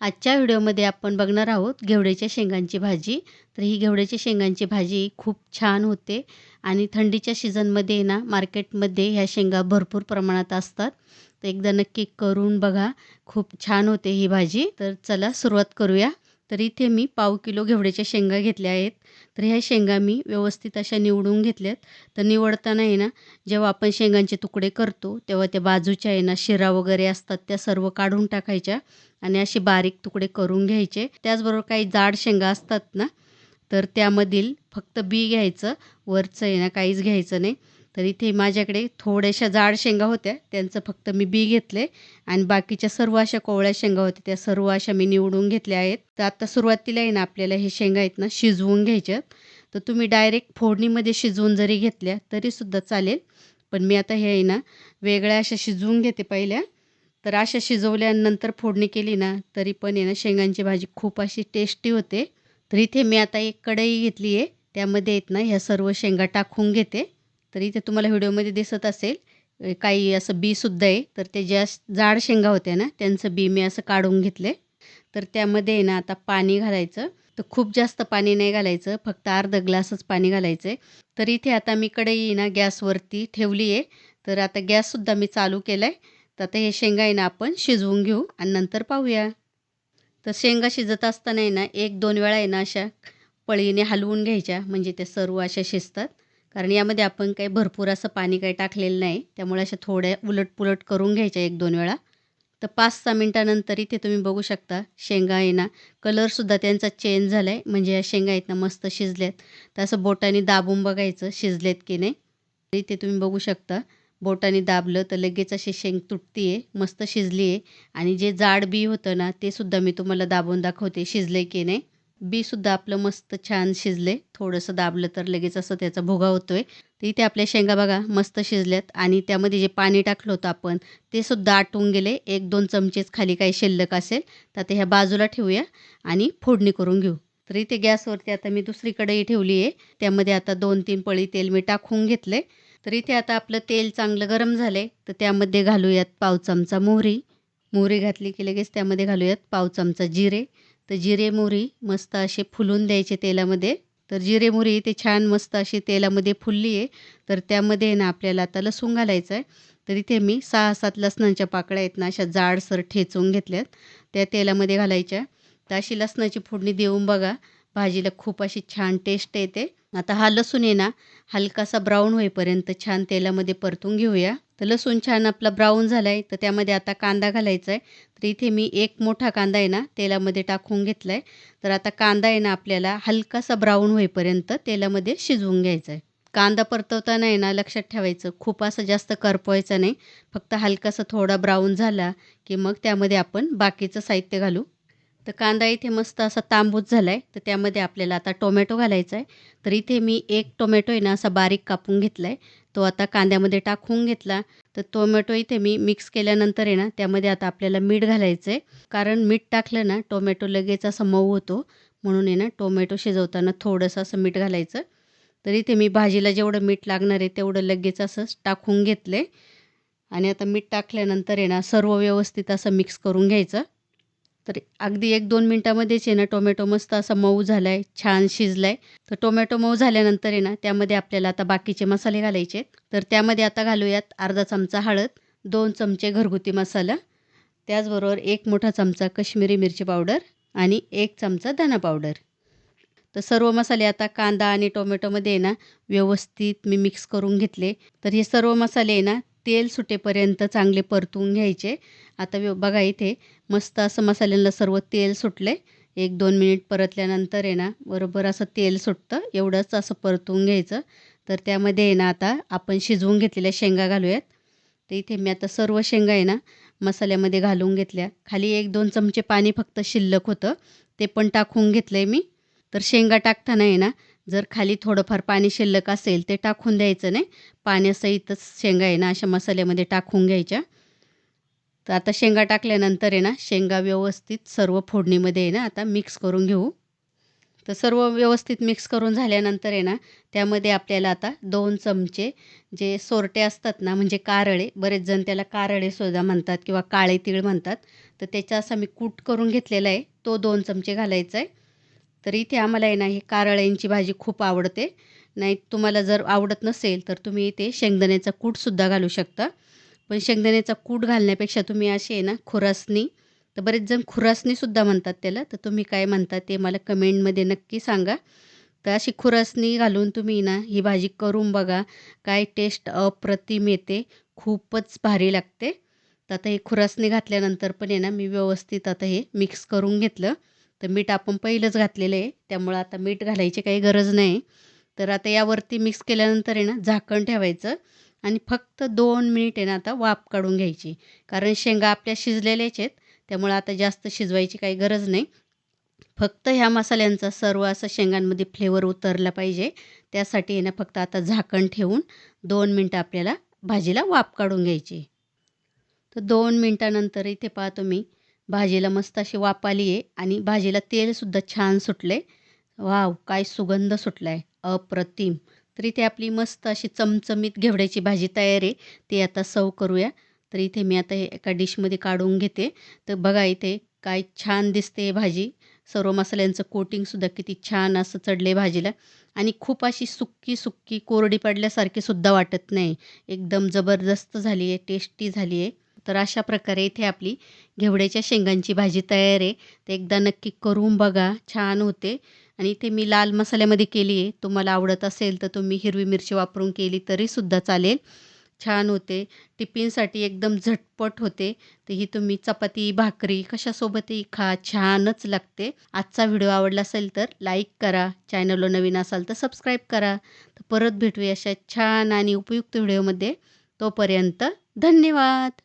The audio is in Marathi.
आजच्या व्हिडिओमध्ये आपण बघणार आहोत घेवड्याच्या शेंगांची भाजी. तर ही घेवड्याच्या शेंगांची भाजी खूप छान होते आणि थंडीच्या सीझनमध्ये ना मार्केटमध्ये ह्या शेंगा भरपूर प्रमाणात असतात. तर एकदा नक्की करून बघा. खूप छान होते ही भाजी. तर चला सुरुवात करूया. तर इथे मी पाव किलो घेवड्याच्या शेंगा घेतल्या आहेत. तर ह्या शेंगा मी व्यवस्थित अशा निवडून घेतल्यात. तर निवडताना आहे ना जेव्हा आपण शेंगांचे तुकडे करतो तेव्हा त्या बाजूच्या आहे ना शिरा वगैरे असतात त्या सर्व काढून टाकायच्या आणि असे बारीक तुकडे करून घ्यायचे. त्याचबरोबर काही जाड शेंगा असतात ना तर त्यामधील फक्त बी घ्यायचं वरचं आहे ना काहीच घ्यायचं नाही. तर इथे माझ्याकडे थोड्याशा जाड शेंगा होत्या. त्यांचं फक्त मी बी घेतले आणि बाकीच्या सर्व अशा कोवळ्या शेंगा होत्या. त्या सर्व अशा मी निवडून घेतल्या आहेत. तर आता सुरुवातीला आहे ना आपल्याला हे शेंगा आहेत ना शिजवून घ्यायच्यात. तर तुम्ही डायरेक्ट फोडणीमध्ये शिजवून जरी घेतल्या तरीसुद्धा चालेल. पण मी आता हे आहे ना वेगळ्या अशा शिजवून घेते पहिल्या. तर अशा शिजवल्यानंतर फोडणी केली ना तरी पण आहे ना शेंगांची भाजी खूप अशी टेस्टी होते. तर इथे मी आता एक कढई घेतली आहे त्यामध्ये आहेत ना ह्या सर्व शेंगा टाकून घेते. तर इथे तुम्हाला व्हिडिओमध्ये दिसत असेल. काही असं बीसुद्धा आहे. तर ते ज्या जाड शेंगा होत्या ना त्यांचं बी मी असं काढून घेतले तर त्यामध्ये आहे ना आता पाणी घालायचं. तर खूप जास्त पाणी नाही घालायचं. फक्त अर्धा ग्लासच पाणी घालायचं आहे तर इथे आता मी कढई ना गॅसवरती ठेवली आहे. तर आता गॅससुद्धा मी चालू केला आहे तर आता हे शेंगा आहे ना आपण शिजवून घेऊ आणि नंतर पाहूया. तर शेंगा शिजत असताना आहे ना एक दोन वेळा आहे ना अशा पळीने हलवून घ्यायच्या. म्हणजे त्या सर्व अशा शिजतात. कारण यामध्ये आपण काही भरपूर असं पाणी काही टाकलेलं नाही. त्यामुळे अशा थोड्या उलटपुलट करून घ्यायच्या एक दोन वेळा. तर पाच सहा मिनटानंतर इथे तुम्ही बघू शकता शेंगा आहे ना कलरसुद्धा त्यांचा चेंज झाला आहे म्हणजे या शेंगा आहेत ना मस्त शिजल्यात तर असं बोटाने दाबून बघायचं शिजलेत की नाही. इथे तुम्ही बघू शकता बोटाने दाबलं तर लगेच अशी शेंग तुटती आहे मस्त शिजली आहे आणि जे जाड बी होतं ना ते सुद्धा मी तुम्हाला दाबून दाखवते शिजले की नाही. बीसुद्धा आपलं मस्त छान शिजले. थोडंसं दाबलं तर लगेच असं त्याचा भोगा होतो आहे तर इथे आपल्या शेंगा बघा मस्त शिजल्यात. आणि त्यामध्ये जे पाणी टाकलं होतं आपण ते सुद्धा आटून गेले. एक दोन चमचेच खाली काही शिल्लक असेल तर ते ह्या बाजूला ठेवूया आणि फोडणी करून घेऊ. तर इथे गॅसवरती आता मी दुसरी कढई ठेवली आहे. त्यामध्ये आता दोन तीन पळी तेल मी टाकून घेतले. तर इथे आता आपलं तेल चांगलं गरम झाले तर त्यामध्ये घालूयात पाव चमचा मोहरी. मोहरी घातली की लगेच त्यामध्ये घालूयात पाव चमचा जिरे. तर जिरे मोहरी मस्त असे फुलून द्यायचे तेलामध्ये. तर जिरे मोहरी ते छान मस्त अशी तेलामध्ये फुलली आहे. तर त्यामध्ये ना आपल्याला आता लसूण घालायचं आहे. तर इथे मी सहा सात लसणांच्या पाकळ्या आहेत ना अशा जाडसर ठेचून घेतल्यात. त्या तेलामध्ये घालायच्या. तर अशी लसणाची फोडणी देऊन बघा. भाजीला खूप अशी छान टेस्ट येते. आता हा लसूण आहे ना हलकासा ब्राऊन होईपर्यंत छान तेलामध्ये परतून घेऊया. तर लसूण छान आपला ब्राऊन झाला आहे तर त्यामध्ये आता कांदा घालायचा आहे तर इथे मी एक मोठा कांदा आहे ना तेलामध्ये टाकून घेतला आहे तर आता कांदा आहे ना आपल्याला हलकासा ब्राऊन होईपर्यंत तेलामध्ये शिजवून घ्यायचा आहे कांदा परतवताना आहे ना लक्षात ठेवायचं खूप असं जास्त करपवायचं नाही. फक्त हलकासा थोडा ब्राऊन झाला की मग त्यामध्ये आपण बाकीचं साहित्य घालू. तर कांदा इथे मस्त असा तांबूस झाला आहे तर त्यामध्ये आपल्याला आता टोमॅटो घालायचा आहे तर इथे मी एक टोमॅटो आहे ना असा बारीक कापून घेतला आहे तो आता कांद्यामध्ये टाकून घेतला. तर टोमॅटो इथे मी मिक्स केल्यानंतर आहे ना त्यामध्ये आता आपल्याला मीठ घालायचं आहे कारण मीठ टाकलं ना टोमॅटो लगेच असं मऊ होतो. म्हणून आहे ना टोमॅटो शिजवताना थोडंसं असं मीठ घालायचं. तर इथे मी भाजीला जेवढं मीठ लागणार आहे तेवढं लगेच असं टाकून घेतलं आहे आणि आता मीठ टाकल्यानंतर आहे ना सर्व व्यवस्थित असं मिक्स करून घ्यायचं. तर अगदी एक दोन मिनटामध्येच आहे ना टोमॅटो मस्त असा मऊ झाला आहे छान शिजला आहे तर टोमॅटो मऊ झाल्यानंतर आहे ना त्यामध्ये आपल्याला आता बाकीचे मसाले घालायचे तर त्यामध्ये आता घालूयात अर्धा चमचा हळद दोन चमचे घरगुती मसाला त्याचबरोबर एक मोठा चमचा कश्मीरी मिरची पावडर आणि एक चमचा धना पावडर. तर सर्व मसाले आता कांदा आणि टोमॅटोमध्ये आहे ना व्यवस्थित मी मिक्स करून घेतले. तर हे सर्व मसाले आहे ना तेल सुटेपर्यंत चांगले परतून घ्यायचे. आता बघा इथे मस्त असं मसाल्यांना सर्व तेल सुटले. एक दोन मिनिट परतल्यानंतर आहे ना बरोबर असं तेल सुटतं. एवढंच असं परतून घ्यायचं. तर त्यामध्ये आहे ना आता आपण शिजवून घेतलेल्या शेंगा घालूयात. तर इथे मी आता सर्व शेंगा आहे ना मसाल्यामध्ये घालून घेतल्या. खाली एक दोन चमचे पाणी फक्त शिल्लक होतं. ते पण टाकून घेतलं आहे मी. तर शेंगा टाकताना आहे ना जर खाली थोडंफार पाणी शिल्लक असेल ते टाकून द्यायचं नाही. पाण्यासहितच शेंगा आहे ना अशा मसाल्यामध्ये टाकून घ्यायच्या. तर आता शेंगा टाकल्यानंतर आहे ना शेंगा व्यवस्थित सर्व फोडणीमध्ये आहे ना आता मिक्स करून घेऊ. तर सर्व व्यवस्थित मिक्स करून झाल्यानंतर आहे ना त्यामध्ये आपल्याला आता दोन चमचे जे सोरटे असतात ना म्हणजे कारळे बरेच जण त्याला कारळे सुद्धा म्हणतात किंवा काळे तीळ म्हणतात. तर त्याचा असा मी कूट करून घेतलेला आहे. तो दोन चमचे घालायचा आहे. तर इथे आम्हाला आहे ना ही कारळ्यांची भाजी खूप आवडते. नाही तुम्हाला जर आवडत नसेल तर तुम्ही इथे शेंगदाण्याचा कूटसुद्धा घालू शकता. पण शेंगदाण्याचा कूट घालण्यापेक्षा तुम्ही असे आहे ना खुरासणी तर बरेच जण खुरासणीसुद्धा म्हणतात त्याला. तर तुम्ही काय म्हणता ते मला कमेंटमध्ये नक्की सांगा. तर अशी खुरासणी घालून तुम्ही ना ही भाजी करून बघा. काय टेस्ट अप्रतिम येते. खूपच भारी लागते. तर आता हे खुरासणी घातल्यानंतर पण आहे ना मी व्यवस्थित आता हे मिक्स करून घेतलं. तर मीठ आपण पहिलंच घातलेलं आहे. त्यामुळं आता मीठ घालायची काही गरज नाही. तर आता यावरती मिक्स केल्यानंतर आहे ना झाकण ठेवायचं आणि फक्त दोन मिनिट आहे ना आता वाफ काढून घ्यायची. कारण शेंगा आपल्या शिजलेल्याच आहेत. त्यामुळं आता जास्त शिजवायची काही गरज नाही. फक्त ह्या मसाल्यांचा सर्व असं शेंगांमध्ये फ्लेवर उतरला पाहिजे. त्यासाठी आहे ना फक्त आता झाकण ठेवून दोन मिनटं आपल्याला भाजीला वाफ काढून घ्यायची. तर दोन मिनटानंतर इथे पाहतो मी भाजीला मस्त अशी वाफ आली आहे आणि भाजीला तेलसुद्धा छान सुटले वाव काय सुगंध सुटला आहे अप्रतिम. तर इथे आपली मस्त अशी चमचमीत घेवड्याची भाजी तयार आहे. ती आता सर्व करूया. तर इथे मी आता हे एका डिशमध्ये काढून घेते. तर बघा इथे काय छान दिसते भाजी. सर्व मसाल्यांचं कोटिंगसुद्धा किती छान असं चढले भाजीला. आणि खूप अशी सुक्की सुक्की कोरडी पडल्यासारखी सुद्धा वाटत नाही. एकदम जबरदस्त झाली आहे टेस्टी झाली आहे तर अशा प्रकारे इथे आपली घेवड्याच्या शेंगांची भाजी तयार आहे. ते एकदा नक्की करून बघा. छान होते. आणि इथे मी लाल मसाल्यामध्ये केली आहे. तुम्हाला आवडत असेल तर तुम्ही हिरवी मिरची वापरून केली तरीसुद्धा चालेल. छान होते. टिफिनसाठी एकदम झटपट होते. तर ही तुम्ही चपाती भाकरी कशासोबतही खा. छानच लागते. आजचा व्हिडिओ आवडला असेल तर लाईक करा. चॅनलला नवीन असाल तर सबस्क्राईब करा. तर परत भेटूया अशा छान आणि उपयुक्त व्हिडिओमध्ये. तोपर्यंत धन्यवाद.